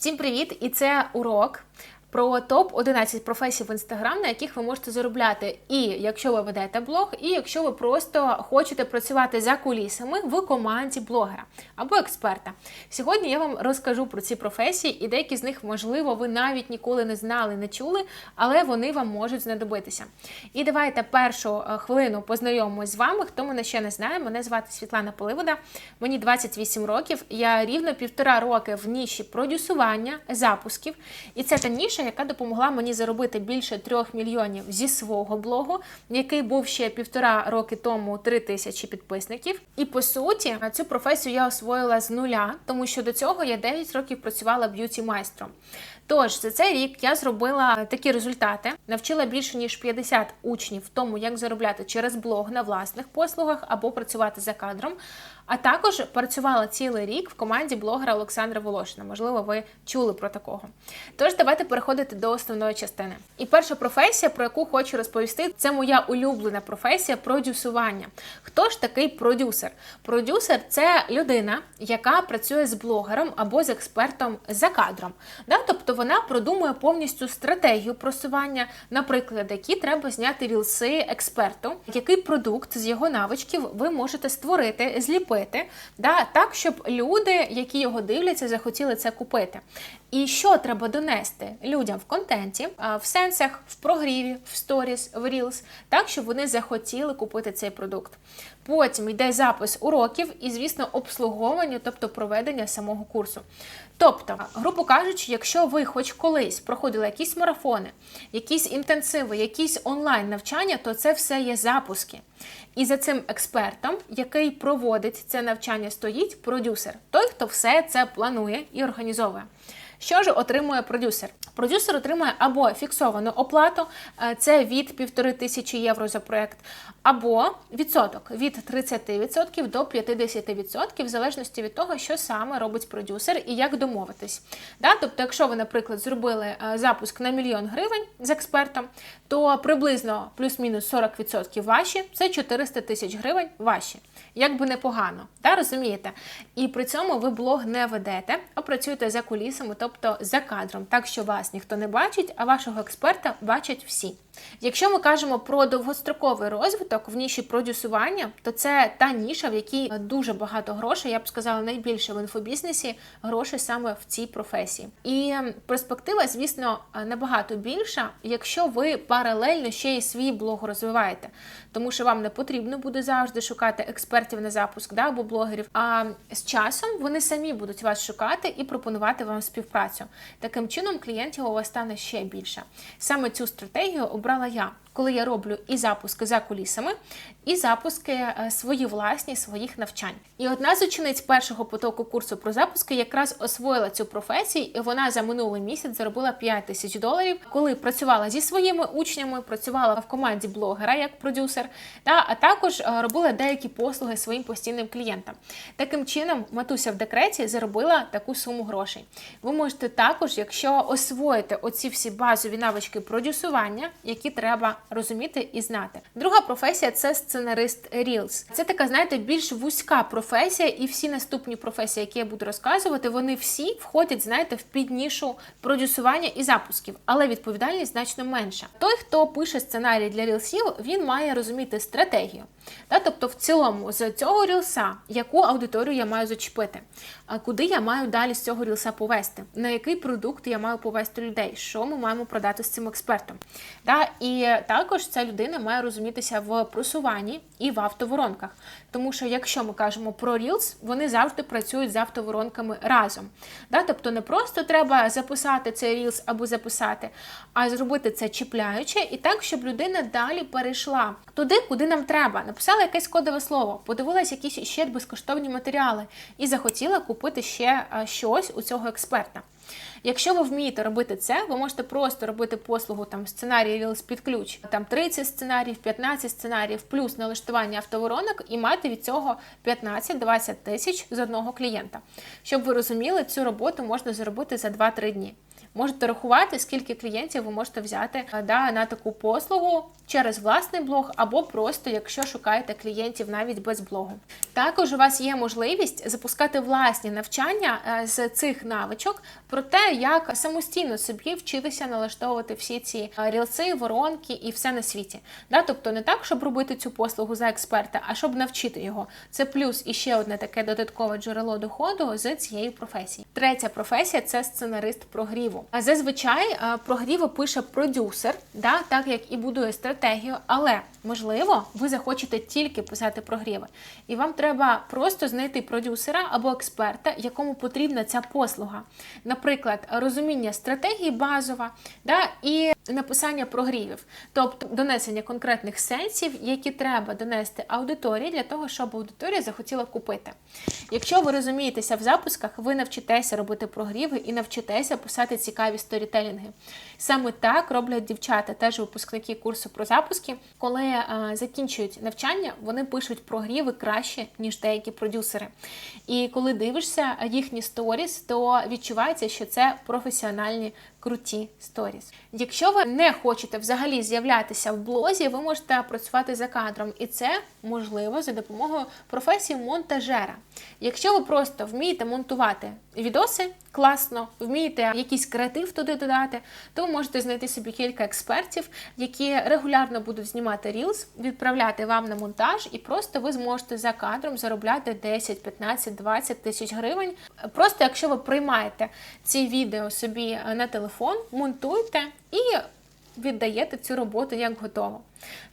Всім привіт! І це урок про топ 11 професій в інстаграм, на яких ви можете заробляти. І якщо ви ведете блог, і якщо ви просто хочете працювати за кулісами в команді блогера або експерта. Сьогодні я вам розкажу про ці професії, і деякі з них, можливо, ви навіть ніколи не знали, не чули, але вони вам можуть знадобитися. І давайте першу е, хвилину познайомимось з вами. Хто мене ще не знає, мене звати Світлана Поливода, мені 28 років. Я рівно півтора роки в ніші продюсування запусків. І це та ніша, яка допомогла мені заробити більше трьох мільйонів зі свого блогу, який був ще півтора роки тому три тисячі підписників. І по суті, цю професію я освоїла з нуля, тому що до цього я 9 років працювала б'юті майстром. Тож за цей рік я зробила такі результати, навчила більше ніж 50 учнів в тому, як заробляти через блог на власних послугах або працювати за кадром. А також працювала цілий рік в команді блогера Олександра Волошина. Можливо, ви чули про такого. Тож давайте переходити до основної частини. І перша професія, про яку хочу розповісти, це моя улюблена професія продюсування. Хто ж такий продюсер? Продюсер це людина, яка працює з блогером або з експертом за кадром. Да? Тобто вона продумує повністю стратегію просування, наприклад, які треба зняти рілси експерту, який продукт з його навичків ви можете створити, зліпити, да, так, щоб люди, які його дивляться, захотіли це купити. І що треба донести людям в контенті, в сенсах, в прогріві, в сторіс, в рілс, так, щоб вони захотіли купити цей продукт. Потім йде запис уроків і, звісно, обслуговування, тобто проведення самого курсу. Тобто, грубо кажучи, якщо ви хоч колись проходили якісь марафони, якісь інтенсиви, якісь онлайн навчання, то це все є запуски. І за цим експертом, який проводить це навчання, стоїть продюсер, той, хто все це планує і організовує. Що ж отримує продюсер? Продюсер отримує або фіксовану оплату, е, це від півтори тисячі євро за проект, або відсоток від 30% до 50%, в залежності від того, що саме робить продюсер і як домовитись. Да? Тобто, якщо ви, наприклад, зробили е, запуск на мільйон гривень з експертом, то приблизно плюс-мінус 40% ваші, це 400 тисяч гривень ваші. Як би непогано, да? розумієте? І при цьому ви блог не ведете, а працюєте за кулісами, тобто за кадром, так що вас ніхто не бачить, а вашого експерта бачать всі. Якщо ми кажемо про довгостроковий розвиток в ніші продюсування, то це та ніша, в якій дуже багато грошей, я б сказала, найбільше в інфобізнесі грошей саме в цій професії. І перспектива, звісно, набагато більша, якщо ви паралельно ще й свій блог розвиваєте, тому що вам не потрібно буде завжди шукати експертів на запуск да, або блогерів. А з часом вони самі будуть вас шукати і пропонувати вам співпрацю. Таким чином, клієнтів у вас стане ще більше. Саме цю стратегію обрала я коли я роблю і запуски за кулісами, і запуски е, свої власні своїх навчань. І одна з учениць першого потоку курсу про запуски якраз освоїла цю професію, і вона за минулий місяць заробила 5 тисяч доларів, коли працювала зі своїми учнями, працювала в команді блогера як продюсер, та, а також е, робила деякі послуги своїм постійним клієнтам. Таким чином, матуся в декреті заробила таку суму грошей. Ви можете також, якщо освоїте оці всі базові навички продюсування, які треба розуміти і знати. Друга професія це сценарист Reels. Це така, знаєте, більш вузька професія, і всі наступні професії, які я буду розказувати, вони всі входять, знаєте, в піднішу продюсування і запусків, але відповідальність значно менша. Той, хто пише сценарій для рілсів, він має розуміти стратегію. Та, Тобто, в цілому, з цього рілса, яку аудиторію я маю зачепити, куди я маю далі з цього рілса повести, на який продукт я маю повести людей, що ми маємо продати з цим експертом. Та, І також ця людина має розумітися в просуванні і в автоворонках. Тому що, якщо ми кажемо про Reels, вони завжди працюють з автоворонками разом. Да? Тобто не просто треба записати цей Reels або записати, а зробити це чіпляючи, і так, щоб людина далі перейшла туди, куди нам треба. Написала якесь кодове слово, подивилась якісь ще безкоштовні матеріали і захотіла купити ще щось у цього експерта. Якщо ви вмієте робити це, ви можете просто робити послугу там сценарій Reels під ключ там 30 сценаріїв, 15 сценаріїв, плюс налаштування автоворонок і мати від цього 15-20 тисяч з одного клієнта. Щоб ви розуміли, цю роботу можна зробити за 2-3 дні. Можете рахувати, скільки клієнтів ви можете взяти да, на таку послугу через власний блог, або просто якщо шукаєте клієнтів навіть без блогу. Також у вас є можливість запускати власні навчання е, з цих навичок про те, як самостійно собі вчитися налаштовувати всі ці е, рілси, воронки і все на світі. Да? Тобто не так, щоб робити цю послугу за експерта, а щоб навчити його. Це плюс і ще одне таке додаткове джерело доходу з цієї професії. Третя професія це сценарист прогріву. Зазвичай е, прогріву пише продюсер, да? так як і будує стратегію, але можливо ви захочете тільки писати прогріви. І вам треба просто знайти продюсера або експерта, якому потрібна ця послуга. Наприклад, розуміння стратегії базова да, і написання прогрівів, тобто донесення конкретних сенсів, які треба донести аудиторії для того, щоб аудиторія захотіла купити. Якщо ви розумієтеся в запусках, ви навчитеся робити прогріви і навчитеся писати цікаві сторітелінги. Саме так роблять дівчата, теж випускники курсу про запуски, коли закінчують навчання, вони пишуть прогріви краще, ніж деякі продюсери. І коли дивишся їхні сторіс, то відчувається, що це професіональні круті сторіс. Якщо ви не хочете взагалі з'являтися в блозі, ви можете працювати за кадром, і це можливо за допомогою професії монтажера. Якщо ви просто вмієте монтувати відоси класно, вмієте якийсь креатив туди додати, то ви можете знайти собі кілька експертів, які регулярно будуть знімати рілз, відправляти вам на монтаж, і просто ви зможете за кадром заробляти 10, 15, 20 тисяч гривень. Просто якщо ви приймаєте ці відео собі на телефон, монтуйте і віддаєте цю роботу як готово.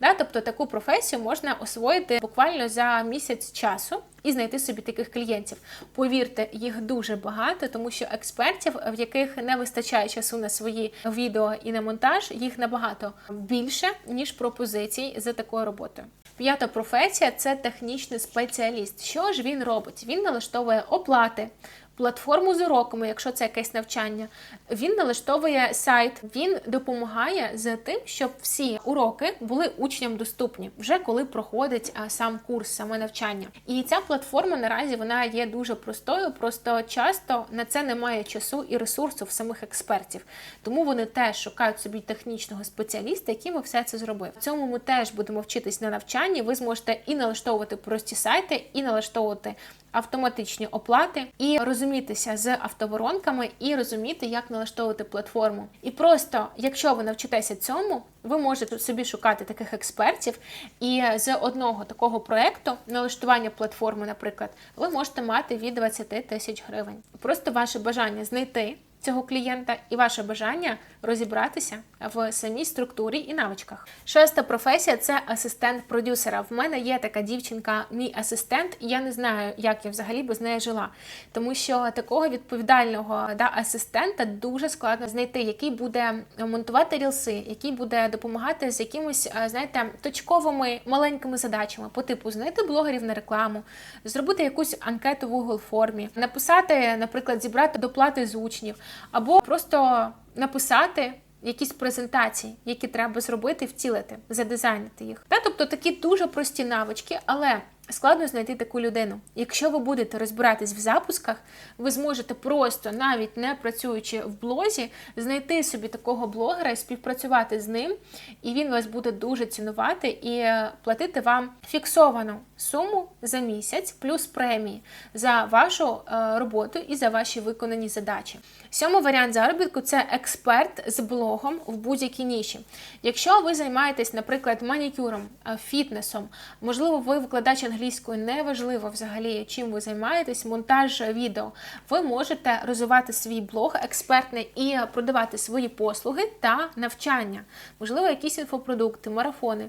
Да? Тобто таку професію можна освоїти буквально за місяць часу і знайти собі таких клієнтів. Повірте, їх дуже багато, тому що експертів, в яких не вистачає часу на свої відео і на монтаж, їх набагато більше, ніж пропозицій за такою роботою. П'ята професія це технічний спеціаліст. Що ж він робить? Він налаштовує оплати, платформу з уроками, якщо це якесь навчання. Він налаштовує сайт, він допомагає з тим, щоб всі уроки були учням доступні, вже коли проходить сам курс, саме навчання. І ця платформа наразі вона є дуже простою, просто часто на це немає часу і ресурсу в самих експертів. Тому вони теж шукають собі технічного спеціаліста, який би все це зробив. В цьому ми теж будемо вчитись на навчанні. Ви зможете і налаштовувати прості сайти, і налаштовувати автоматичні оплати, і розумітися з автоворонками, і розуміти, як налаштовувати платформу. І просто, якщо ви навчитеся цьому, ви можете собі шукати таких експертів, і з одного такого проекту налаштування платформи, наприклад, ви можете мати від 20 тисяч гривень. Просто ваше бажання знайти цього клієнта і ваше бажання розібратися в самій структурі і навичках. Шоста професія це асистент продюсера. В мене є така дівчинка, мій асистент, і я не знаю, як я взагалі без неї жила. Тому що такого відповідального да, асистента дуже складно знайти, який буде монтувати рілси, який буде допомагати з якимось, знаєте, точковими маленькими задачами, по типу знайти блогерів на рекламу, зробити якусь анкету в Google формі, написати, наприклад, зібрати доплати з учнів, або просто написати якісь презентації, які треба зробити, втілити, задизайнити їх. Та, тобто такі дуже прості навички, але складно знайти таку людину. Якщо ви будете розбиратись в запусках, ви зможете просто, навіть не працюючи в блозі, знайти собі такого блогера і співпрацювати з ним, і він вас буде дуже цінувати і платити вам фіксовану суму за місяць, плюс премії за вашу е, роботу і за ваші виконані задачі. Сьомий варіант заробітку це експерт з блогом в будь-якій ніші. Якщо ви займаєтесь, наприклад, манікюром, е, фітнесом, можливо, ви викладач англійської, неважливо взагалі, чим ви займаєтесь, монтаж відео, ви можете розвивати свій блог експертний і продавати свої послуги та навчання, можливо, якісь інфопродукти, марафони.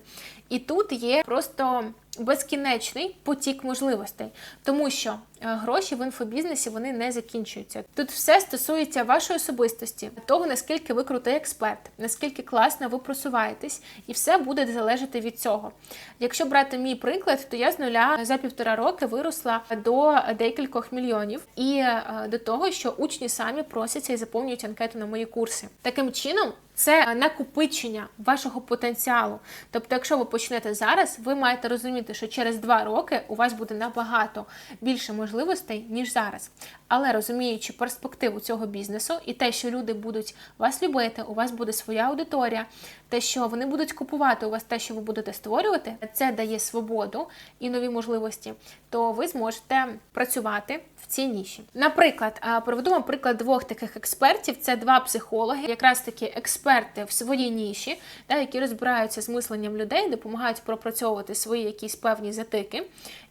І тут є просто безкінечний потік можливостей, тому що е, гроші в інфобізнесі вони не закінчуються. Тут все стосується вашої особистості, того наскільки ви крутий експерт, наскільки класно ви просуваєтесь, і все буде залежати від цього. Якщо брати мій приклад, то я з нуля за півтора роки виросла до декількох мільйонів і е, до того, що учні самі просяться і заповнюють анкету на мої курси. Таким чином. Це накопичення вашого потенціалу. Тобто, якщо ви почнете зараз, ви маєте розуміти, що через два роки у вас буде набагато більше можливостей, ніж зараз. Але розуміючи перспективу цього бізнесу і те, що люди будуть вас любити, у вас буде своя аудиторія, те, що вони будуть купувати у вас те, що ви будете створювати, це дає свободу і нові можливості, то ви зможете працювати в цій ніші. Наприклад, проведу вам приклад двох таких експертів: це два психологи, якраз таки експерти в своїй ніші, да, які розбираються з мисленням людей, допомагають пропрацьовувати свої якісь певні затики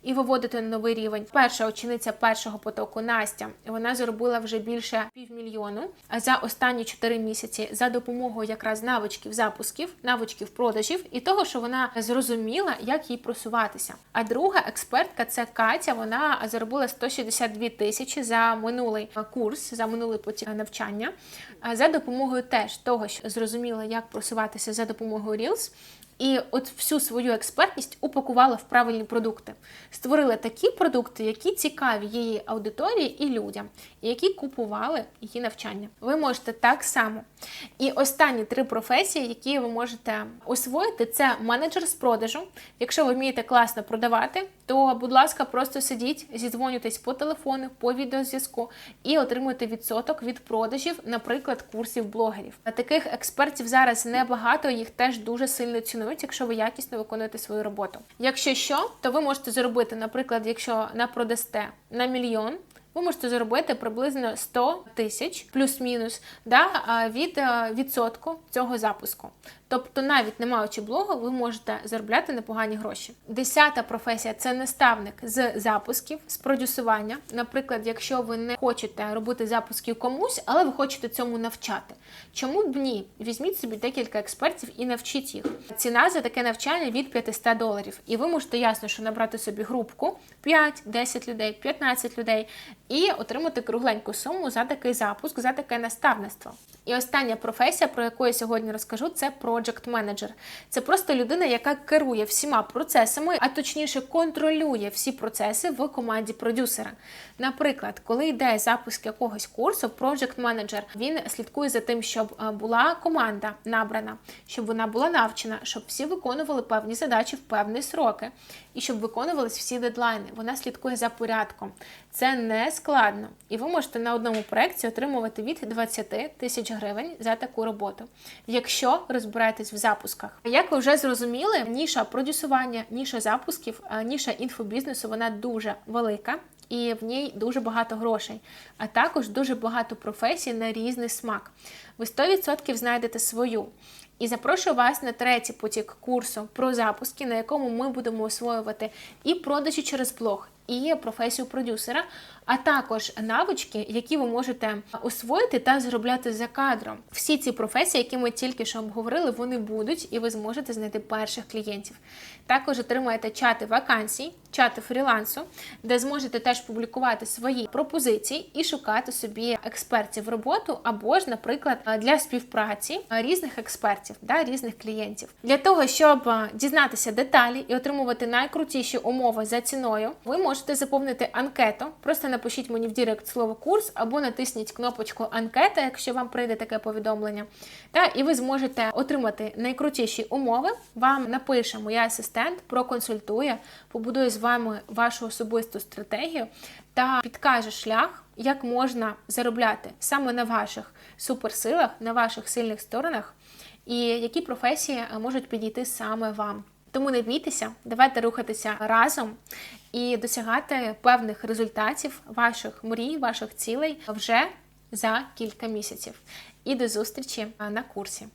і виводити на новий рівень. Перша учениця першого потоку Настя вона заробила вже більше півмільйону за останні 4 місяці за допомогою якраз навичків запусків, навичків продажів і того, що вона зрозуміла, як їй просуватися. А друга експертка це Катя. Вона заробила 162 тисячі за минулий курс, за минулий потік навчання. За допомогою теж того, що зрозуміла, як просуватися за допомогою Reels, і от всю свою експертність упакувала в правильні продукти. Створила такі продукти, які цікаві її аудиторії і людям, і які купували її навчання. Ви можете так само. І останні три професії, які ви можете освоїти, це менеджер з продажу. Якщо ви вмієте класно продавати, то, будь ласка, просто сидіть, зідзвонюйтесь по телефону, по відеозв'язку і отримуйте відсоток від продажів, наприклад, курсів блогерів. Таких експертів зараз небагато, їх теж дуже сильно цінують, якщо ви якісно виконуєте свою роботу. Якщо що, то ви можете заробити, наприклад, якщо напродасте на мільйон. Ви можете заробити приблизно 100 тисяч плюс-мінус да, від відсотку цього запуску. Тобто, навіть не маючи блогу, ви можете заробляти непогані гроші. Десята професія це наставник з запусків, з продюсування. Наприклад, якщо ви не хочете робити запусків комусь, але ви хочете цьому навчати. Чому б ні? Візьміть собі декілька експертів і навчіть їх. Ціна за таке навчання від 500 доларів. І ви можете ясно, що набрати собі групку 5, 10 людей, 15 людей і отримати кругленьку суму за такий запуск, за таке наставництво. І остання професія, про яку я сьогодні розкажу, це project manager. Це просто людина, яка керує всіма процесами, а точніше контролює всі процеси в команді продюсера. Наприклад, коли йде запуск якогось курсу, project manager він слідкує за тим, щоб е, була команда набрана, щоб вона була навчена, щоб всі виконували певні задачі в певні сроки, і щоб виконувались всі дедлайни. Вона слідкує за порядком. Це не складно, і ви можете на одному проєкті отримувати від 20 тисяч гривень за таку роботу, якщо розбираєтесь в запусках. Як ви вже зрозуміли, ніша продюсування, ніша запусків, ніша інфобізнесу вона дуже велика. І в ній дуже багато грошей, а також дуже багато професій на різний смак. Ви 100% знайдете свою. І запрошую вас на третій потік курсу про запуски, на якому ми будемо освоювати і продажі через блог, і професію продюсера, а також навички, які ви можете освоїти та заробляти за кадром. Всі ці професії, які ми тільки що обговорили, вони будуть, і ви зможете знайти перших клієнтів. Також отримаєте чати вакансій, чати фрілансу, де зможете теж публікувати свої пропозиції і шукати собі експертів в роботу, або ж, наприклад, для співпраці різних експертів, да, різних клієнтів. Для того, щоб дізнатися деталі і отримувати найкрутіші умови за ціною, ви можете заповнити анкету. Просто напишіть мені в Дірект слово курс або натисніть кнопочку анкета, якщо вам прийде таке повідомлення. Та, і ви зможете отримати найкрутіші умови. Вам напише моя асистент, проконсультує, побудує з вами вашу особисту стратегію та підкаже шлях, як можна заробляти саме на ваших суперсилах, на ваших сильних сторонах, і які професії можуть підійти саме вам. Тому не бійтеся, давайте рухатися разом і досягати певних результатів ваших мрій, ваших цілей вже за кілька місяців. І до зустрічі на курсі.